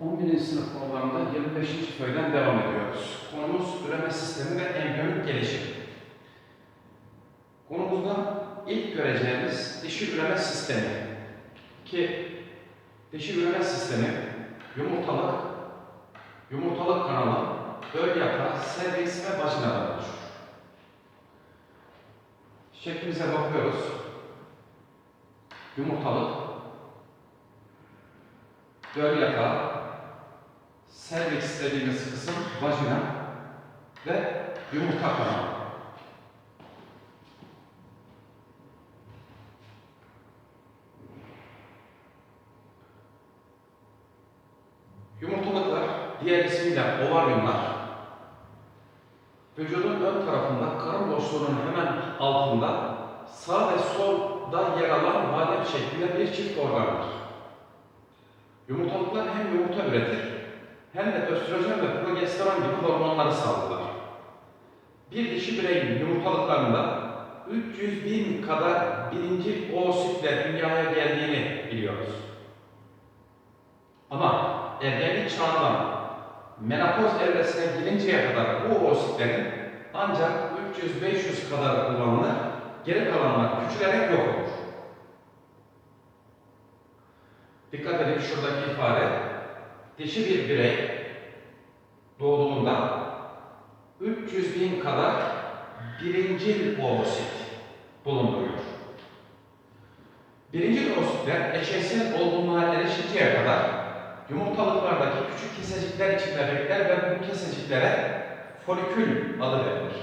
11. sınıf konularında 25. köyden devam ediyoruz. Konumuz üreme sistemi ve embriyonik gelişim. Konumuzda ilk göreceğimiz dişi üreme sistemi. Ki dişi üreme sistemi yumurtalık, yumurtalık kanalı, böl yatağı, servis ve vajinadan oluşur. Şeklimize bakıyoruz. Yumurtalık, böl yatağı, serviks dediğimiz kısım vajina ve yumurta kanalı. Yumurtalıklar, diğer ismiyle ovaryumlar, vücudun ön tarafında karın boşluğunun hemen altında sağ ve solda yer alan badem şeklinde bir çift organdır. Yumurtalıklar hem yumurta üretir hem de östrojen ve progesteron gibi hormonları salgılar. Bir dişi bireyin yumurtalıklarında 300 bin kadar birinci oosit dünyaya geldiğini biliyoruz. Ama ergenlik çağından menopoz evresine girinceye kadar bu oositlerin ancak 300-500 kadar kullanılır, geri kalanlar küçülerek yok olur. Dikkat edin şuradaki ifade, dişi bir birey doğduğunda 300 bin kadar birincil oosit bulunduruyor. Birincil oositler eşeysel olgunluğa erişinceye kadar yumurtalıklardaki küçük kesecikler içinde bekler ve bu keseciklere folikül adı verilir.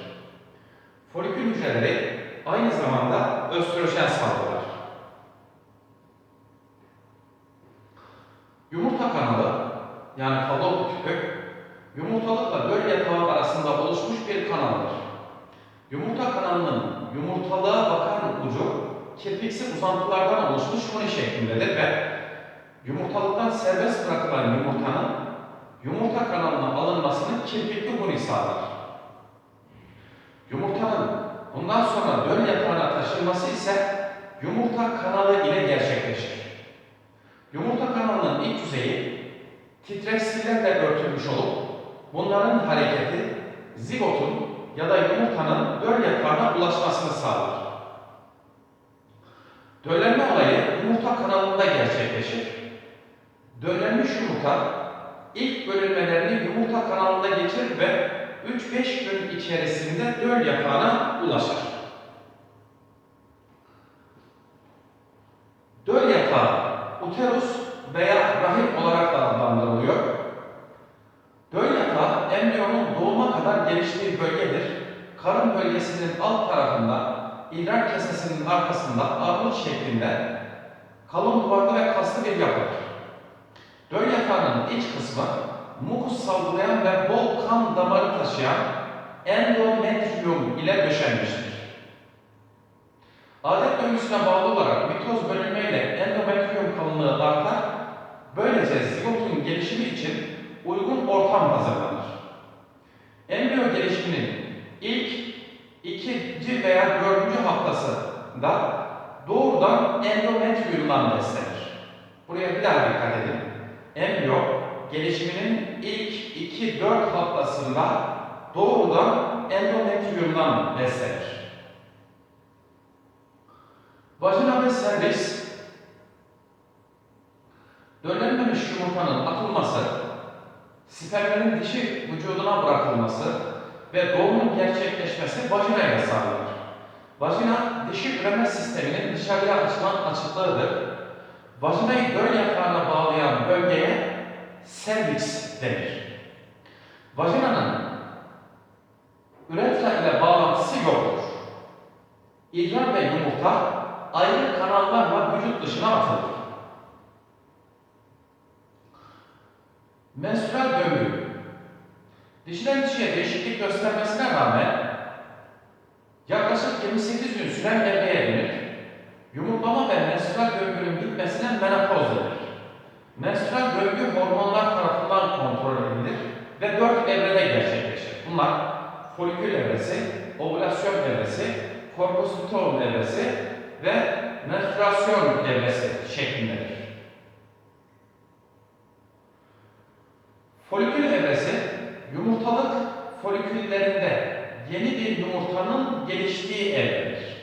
Folikül hücreleri aynı zamanda östrojen salgılar. Yumurta kanalı yani falop tüpü yumurtalıkla böl yatağı arasında oluşmuş bir kanaldır. Yumurta kanalının yumurtalığa bakan ucu kirpiksi uzantılardan oluşmuş huni şeklindedir ve yumurtalıktan serbest bırakılan yumurtanın yumurta kanalına alınmasını kirpikli huni sağlar. Yumurtanın bundan sonra döl yatağına taşınması ise yumurta kanalı ile gerçekleşir. Yumurta kanalının iç yüzeyi titreksizlerle örtülmüş olup bunların hareketi zigotun ya da yumurtanın döl yatağına ulaşmasını sağlar. Döllenme olayı yumurta kanalında gerçekleşir. Döllenmiş yumurta ilk bölünmelerini yumurta kanalında geçirir ve 3-5 gün içerisinde döl yatağına ulaşır. Döl yatağı uterus veya rahim olarak da adlandırılıyor. Döl yatağı embriyonun doğuma kadar geliştiği bölgedir. Karın bölgesinin alt tarafında idrar kesesinin arkasında armut şeklinde kalın duvarlı ve kaslı bir yapıdır. Döl yatağının iç kısmı mukus salgılayan ve bol kan damarı taşıyan endometrium ile döşenmiştir. Adet döngüsüne bağlı olarak mitoz bölünmeyle endometrium kalınlığı artar, böylece zigotun gelişimi için uygun ortam hazırlanır. Embriyo gelişiminin ilk, ikinci veya dördüncü haftasında doğrudan endometriumdan beslenir. Buraya bir daha dikkat edin. Embriyo gelişiminin ilk 2-4 haftasında doğrudan endometriumdan beslenir. Vajina ve servis döllenmemiş yumurtanın atılması, spermlerin dişi vücuduna bırakılması ve doğumun gerçekleşmesi vajina ile sağlanır. Vajina dişi üreme sisteminin dışarıya açılan açıklığıdır. Vajinayı döl yatağına bağlayan bölgeye serviks denir. Vajinanın üretra ile bağlantısı yoktur. İdrar ve yumurta ayrı kanallarla vücut dışına atılır. Menstrüel döngü Dişiden dişiye değişiklik göstermesine rağmen yaklaşık 28 gün süren evreye denir. Yumurtlama ve menstrüel döngünün bitmesine menopoz denir. Menstrüel döngü hormonlar tarafından kontrol edilir ve dört evrede gerçekleşir. Bunlar folikül evresi, ovülasyon evresi, korpus luteum evresi ve menstruasyon evresi şeklindedir. Foliküllerinde yeni bir yumurtanın geliştiği evredir.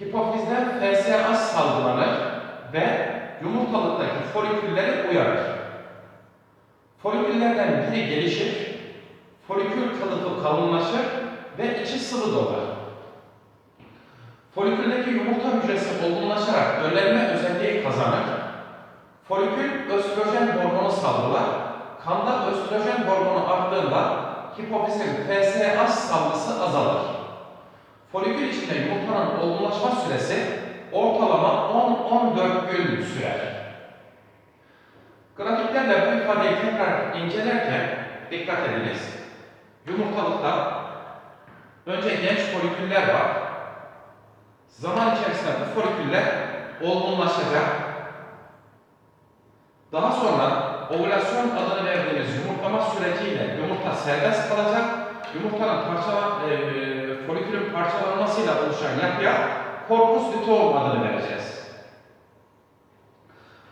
Hipofizden FSH salgılanır ve yumurtalıktaki folikülleri uyarır. Foliküllerden biri gelişir, folikül kılıfı kalınlaşır ve içi sıvı dolar. Foliküldeki yumurta hücresi olgunlaşarak önlenme özelliği kazanır. Folikül östrojen hormonu salgılar. Kanda östrojen hormonu arttığında hipofizin FSH salgısı azalır. Folikül içinde yumurtanın olgunlaşma süresi ortalama 10-14 gün sürer. Grafiklerle bu ifadeyi tekrar incelerken dikkat ediniz. Yumurtalıkta önce genç foliküller var. Zaman içerisinde bu foliküller olgunlaşacak. Daha sonra ovülasyon adını verdiğimiz yumurtlama süreciyle yumurta serbest kalacak. Yumurtanın parçala, e, folikülün parçalanmasıyla oluşan yapıya korpus luteum adını vereceğiz.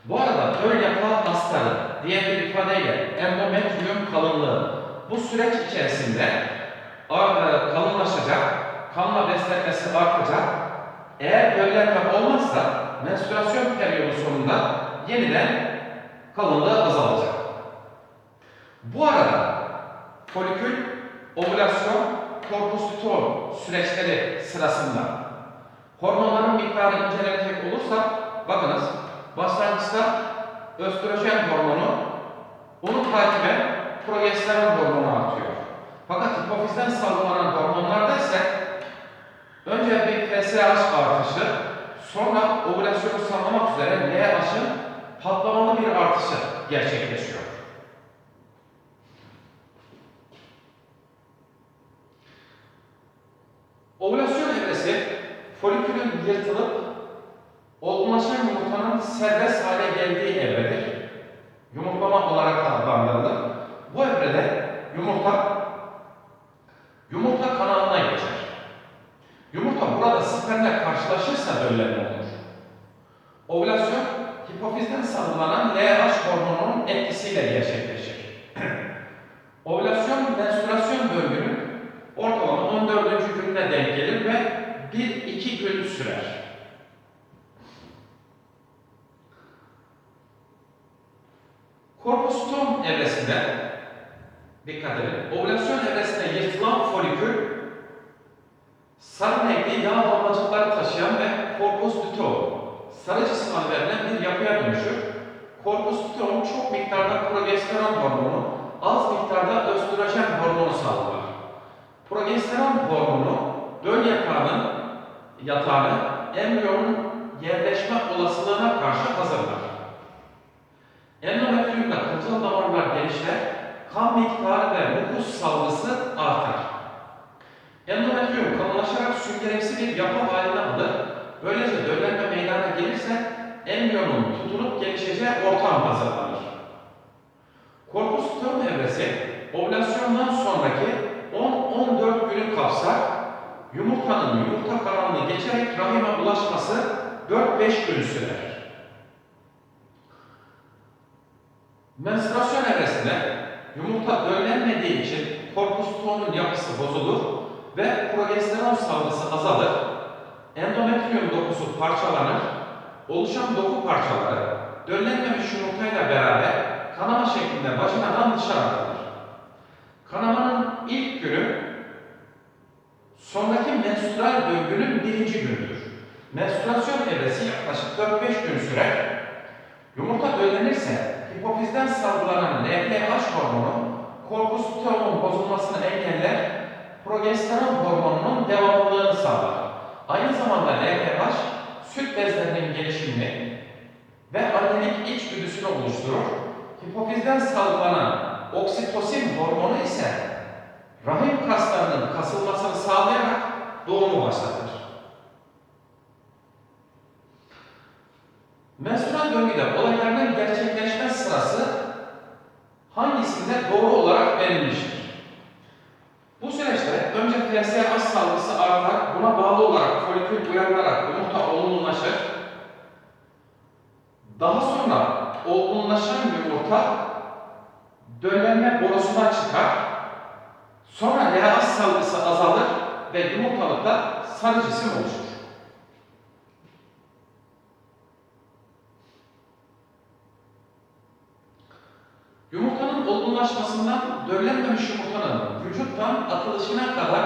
Bu arada ön yapağı hastalığı, diğer bir ifadeyle endometrium kalınlığı bu süreç içerisinde e, kalınlaşacak, kanla beslenmesi artacak. Eğer böllenme olmazsa menstruasyon periyodu sonunda yeniden kalınlığı azalacak. Bu arada folikül, ovülasyon, korpus luteum süreçleri sırasında hormonların miktarı incelenecek olursa bakınız başlangıçta östrojen hormonu onu takiben progesteron hormonu artıyor. Fakat hipofizden salgılanan hormonlarda ise önce bir FSH artışı, sonra ovülasyonu sağlamak üzere LH'ın patlamalı bir artışı gerçekleşiyor. Ovülasyon evresi folikülün yırtılıp olgunlaşan yumurtanın serbest hale geldiği evredir. Yumurtlama olarak adlandırılır. Bu evrede yumurta yumurta kanalına geçer. Yumurta burada spermle karşılaşırsa döllenme olur. Ovülasyon hipofizden salgılanan LH hormonunun etkisiyle gerçekleşir. Ovülasyon menstruasyon döngünün ortalama 14. gününe denk gelir ve 1-2 gün sürer. Korpustom evresinde dikkat edin. Ovülasyon evresinde yırtılan folikül sarı renkli yağ damlacıkları taşıyan ve korpus luteum sarı cisim adı verilen bir yapıya dönüşür. Korpus luteum çok miktarda progesteron hormonu, az miktarda östrojen hormonu salgılar. Progesteron hormonu döl yatağının yatağını embriyonun yerleşme olasılığına karşı hazırlar. Endometriumda kılcal damarlar genişler, kan miktarı ve mukus salgısı artar. Endometrium kalınlaşarak süngeremsi bir yapı haline alır. Böylece döllenme meydana gelirse embriyonun tutunup gelişeceği ortam hazırlanır. Korpus luteum evresi ovülasyondan sonraki 10-14 günü kapsar. Yumurtanın yumurta kanalını geçerek rahime ulaşması 4-5 gün sürer. Menstruasyon evresinde yumurta döllenmediği için korpus luteum'un yapısı bozulur ve progesteron salgısı azalır. Endometrium dokusu parçalanır. Oluşan doku parçaları döllenmemiş yumurtayla beraber kanama şeklinde vajinadan dışarı atılır. Kanamanın ilk günü sonraki menstrual döngünün birinci günüdür. Menstruasyon evresi yaklaşık 4-5 gün sürer. Yumurta döllenirse hipofizden salgılanan LPH hormonu korpus luteum'un bozulmasını engeller, progesteron hormonunun devamlılığını sağlar. Aynı zamanda LPH süt bezlerinin gelişimini ve annelik içgüdüsünü oluşturur. Hipofizden salgılanan oksitosin hormonu ise rahim kaslarının kasılmasını sağlayarak doğumu başlatır. Menstrual döngüde olayların gerçekleşme sırası hangisinde doğru olarak verilmiştir? Bu süreçte önce FSH salgısı artar, buna bağlı olarak folikül uyarılarak yumurta olgunlaşır. Daha sonra olgunlaşan yumurta döllenme borusuna çıkar Sonra LH salgısı azalır ve yumurtalıkta sarı oluşur. Yumurtanın olgunlaşmasından döllenmemiş yumurtanın vücuttan atılışına kadar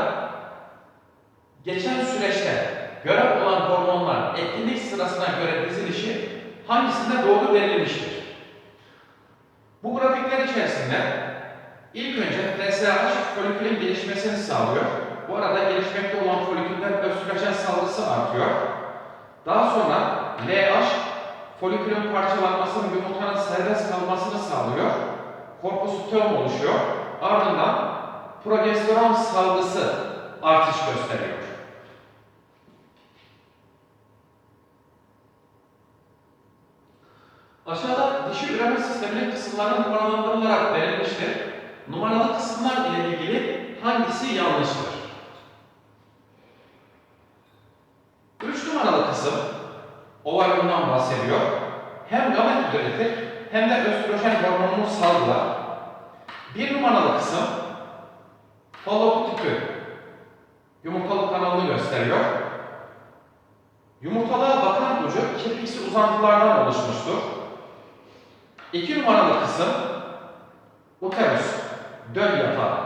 geçen süreçte görev olan hormonlar etkinlik sırasına göre dizilişi hangisinde doğru verilmiştir? Bu grafikler içerisinde ilk önce FSH folikülün gelişmesini sağlıyor. Bu arada gelişmekte olan folikülden östrojen salgısı artıyor. Daha sonra LH folikülün parçalanmasını, yumurtanın serbest kalmasını sağlıyor. Korpusitoom oluşuyor. Ardından progesteron salgısı artış gösteriyor. Aşağıda dişi üreme sisteminin kısımları numaralandırılarak verilmiştir. Numaralı kısımlar ile ilgili hangisi yanlıştır? 3 numaralı kısım ovaryumdan bahsediyor. Hem gamet üretir hem de östrojen hormonunu salgılar. 1 numaralı kısım fallopu tüpü yumurtalık kanalını gösteriyor. Yumurtalığa bakan ucu kirpiksi uzantılardan oluşmuştur. 2 numaralı kısım uterus, döl yatağı.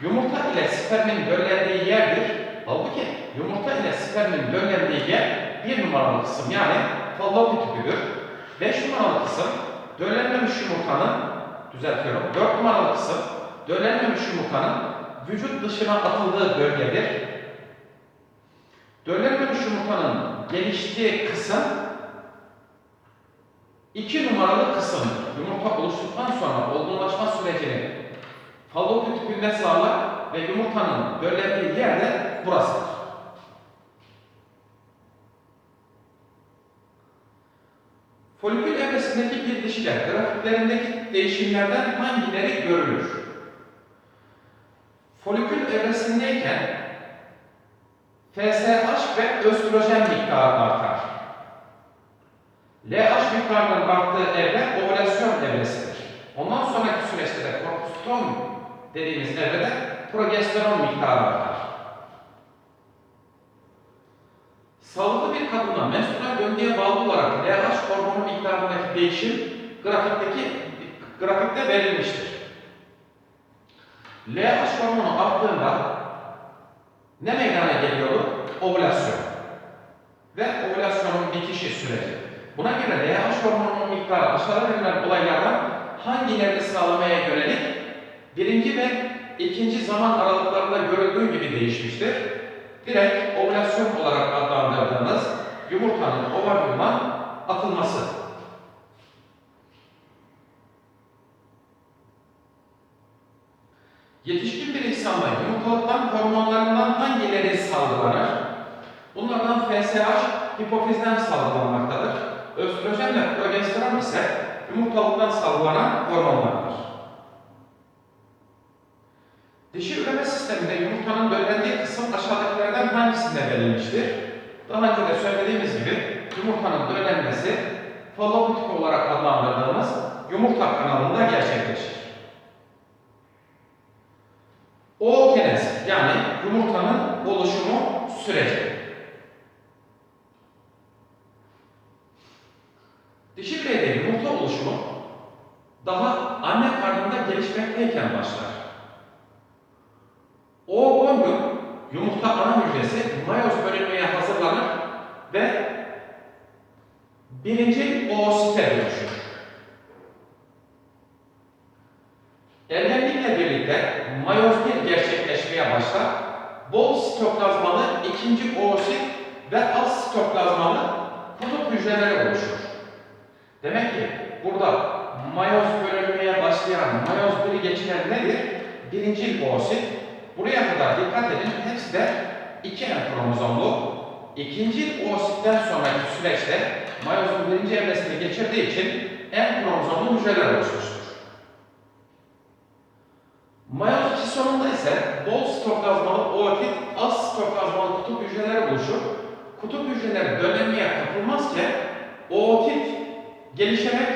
Yumurta ile spermin döllendiği yerdir. Halbuki yumurta ile spermin döllendiği yer bir numaralı kısım yani fallopi tüpüdür. 5 numaralı kısım döllenmemiş yumurtanın, düzeltiyorum, 4 numaralı kısım döllenmemiş yumurtanın vücut dışına atıldığı bölgedir. Döllenmemiş yumurtanın geliştiği kısım 2 numaralı kısım yumurta oluştuktan sonra olgunlaşma sürecini fallopi tüpünde sağlar ve yumurtanın döllendiği yer de burasıdır. Folikül evresindeki bir dişiler grafiklerindeki değişimlerden hangileri görülür? Folikül evresindeyken FSH ve östrojen miktarı artar. LH miktarının arttığı evre ovülasyon evresidir. Ondan sonraki süreçte de korpustom dediğimiz evrede progesteron miktarı artar. Sağlıklı bir kadında menstrual döngüye bağlı olarak LH hormonu miktarındaki değişim grafikteki grafikte verilmiştir. LH hormonu arttığında ne meydana geliyordu? Ovülasyon. Ve ovülasyonun bitişi süreci. Buna göre LH hormonunun miktarı aşağıda verilen olaylardan hangilerini sağlamaya yönelik birinci ve ikinci zaman aralıklarında görüldüğü gibi değişmiştir. Direkt ovülasyon olarak adlandırdığımız yumurtanın ovaryumdan atılması. Yetişkin bir insanda yumurtalıktan hormonlarından hangileri salgılanır? Bunlardan FSH hipofizden salgılanmaktadır. Östrojen ve progesteron ise yumurtalıktan salgılanan hormonlardır. Dişi üreme sisteminde yumurtanın döllendiği kısım aşağıdakilerden hangisinde verilmiştir? Daha önce de söylediğimiz gibi yumurtanın döllenmesi fallopitik olarak adlandırdığımız yumurta kanalında gerçekleşir. Oogenez yani yumurtanın oluşumu süreci. Dişi bireyde yumurta oluşumu daha anne karnında gelişmekteyken başlar. Oogonyum yumurta ana hücresi mayoz bölünmeye hazırlanır ve birinci oosite dönüşür. Başlayan mayoz biri geçiren nedir? Birinci oosit. Buraya kadar dikkat edin hepsi de iki en kromozomlu. İkinci oositten sonraki süreçte mayozun birinci evresini geçirdiği için en kromozomlu hücreler oluşmuştur. Mayoz iki sonunda ise bol sitoplazmalı ootit, az sitoplazmalı kutup hücreler oluşur. Kutup hücreleri dönemiye kapılmazken ootit gelişerek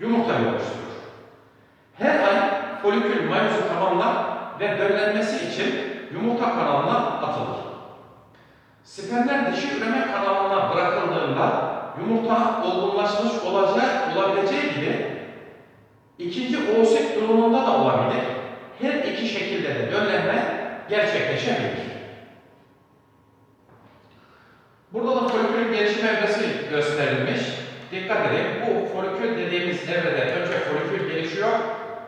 yumurtayı oluşturur. Her ay folikül mayozu tamamlar ve döllenmesi için yumurta kanalına atılır. Spermler dişi üreme kanalına bırakıldığında yumurta olgunlaşmış olacak, olabileceği gibi ikinci oosit durumunda da olabilir. Her iki şekilde de döllenme gerçekleşebilir. Burada da folikülün gelişim evresi gösterilmiş. Dikkat edin, bu folikül dediğimiz evrede önce folikül gelişiyor,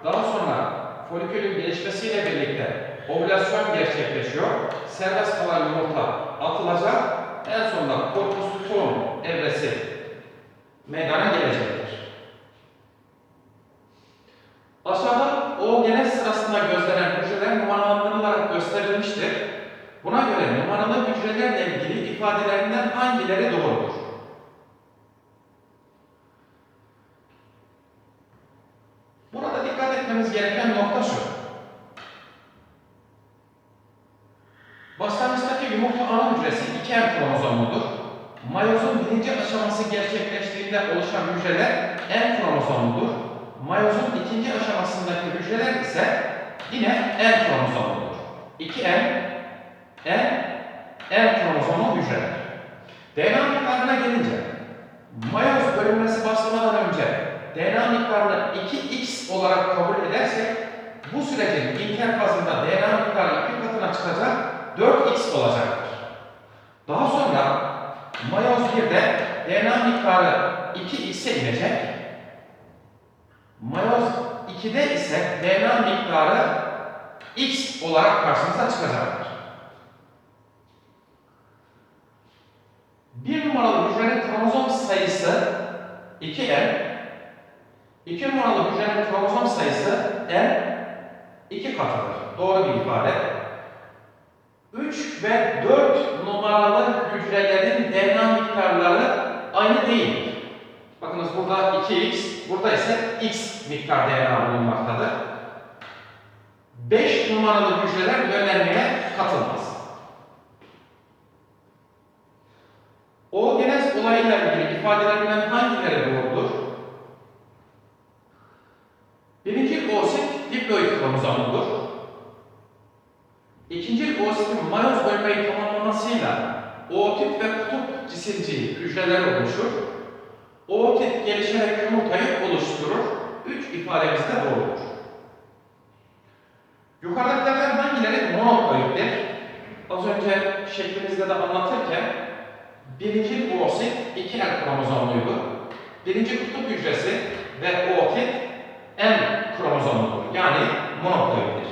daha sonra folikülün gelişmesiyle birlikte ovülasyon gerçekleşiyor, serbest kalan yumurta atılacak, en sonunda korpus luteum evresi meydana gelecektir. Aşağıda oogenes sırasında gözlenen hücreler numaralandırılarak gösterilmiştir. Buna göre numaralı hücrelerle ilgili ifadelerinden hangileri doğrudur? Burada dikkat etmemiz gereken nokta şu. Başlangıçtaki yumurta ana hücresi 2M kromozomludur. Mayozun birinci aşaması gerçekleştiğinde oluşan hücreler N kromozomludur. Mayozun ikinci aşamasındaki hücreler ise yine N kromozomludur. 2M, N, N kromozomlu hücreler. DNA miktarına gelince, mayoz bölünmesi başlamadan önce DNA miktarını 2x olarak kabul edersek, bu sürecin interfazında DNA miktarı 2 katına çıkacak 4x olacaktır. Daha sonra mayoz 1'de DNA miktarı 2x'e inecek. Mayoz 2'de ise DNA miktarı x olarak karşımıza çıkacaktır. Bir numaralı hücrenin kromozom sayısı 2n, iki numaralı hücrenin kromozom sayısı n 2 katıdır. Doğru bir ifade. 3 ve 4 numaralı hücrelerin DNA miktarları aynı değildir. Bakınız burada 2x, burada ise x miktar DNA bulunmaktadır. 5 numaralı hücreler döllenmeye katılmaz. O genez olayıyla ilgili ifadelerinden hangileri doğrudur? Birinci oosit diploid kromozomludur. İkinci oositin mayoz bölmeyi tamamlamasıyla ootit ve kutup cisimci hücreler oluşur. Ootit gelişerek yumurtayı oluşturur. Üç ifademiz de doğrudur. Yukarıdakilerden hangileri monoploiddir? Az önce şeklimizde de anlatırken birinci oosit iki el kromozomluydu. Birinci kutup hücresi ve ootit N kromozomludur. Yani monoploiddir.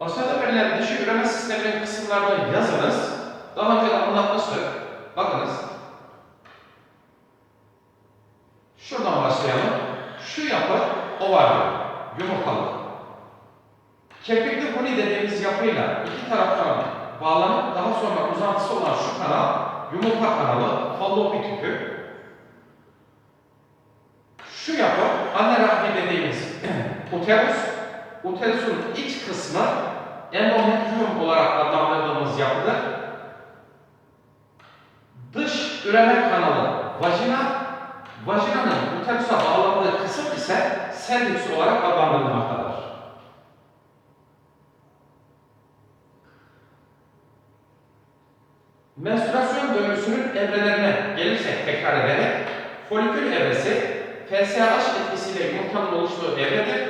Aşağıda verilen dişi üreme sisteminin kısımlarını yazınız. Daha önce de anlatmıştık. Bakınız. Şuradan başlayalım. Şu yapı oval, yumurtalı. Kepikli huni dediğimiz yapıyla iki taraftan bağlanıp daha sonra uzantısı olan şu kanal yumurta kanalı, fallopi tüpü. Şu yapı anne rahmi dediğimiz uterus, uterusun iç kısmı endometrium olarak adlandırdığımız yapıdır. Dış üreme kanalı vajina, vajinanın uterusa bağlandığı kısım ise serviks olarak adlandırılmaktadır. Menstrüasyon döngüsünün evrelerine gelirsek tekrar ederek folikül evresi FSH etkisiyle yumurtanın oluştuğu evredir.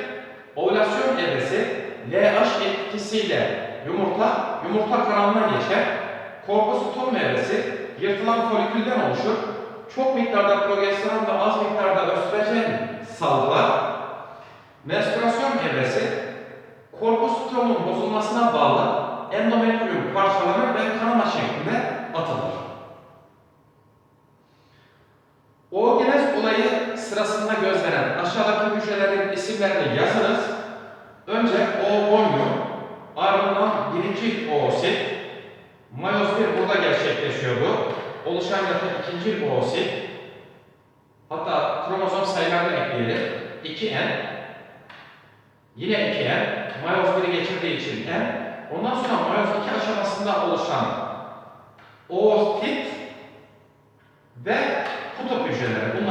Ovülasyon evresi LH etkisiyle yumurta, yumurta kanalına geçer. Korposutom evresi yırtılan folikülden oluşur. Çok miktarda progesteron ve az miktarda östrojen salgılar. Menstrüasyon evresi korposutomun bozulmasına bağlı endometrium parçalanır ve kanama şeklinde atılır. Oogenez olayı sırasında gözlenen aşağıdaki hücrelerin isimlerini yazınız. Önce oogonyum, ardından birinci oosit, mayoz 1 burada gerçekleşiyordu. Oluşan yapı ikinci oosit, hatta kromozom sayılarını ekleyelim. 2N, yine 2N, mayoz 1'i geçirdiği için N, ondan sonra mayoz 2 aşamasında oluşan oosit ve kutup hücreleri.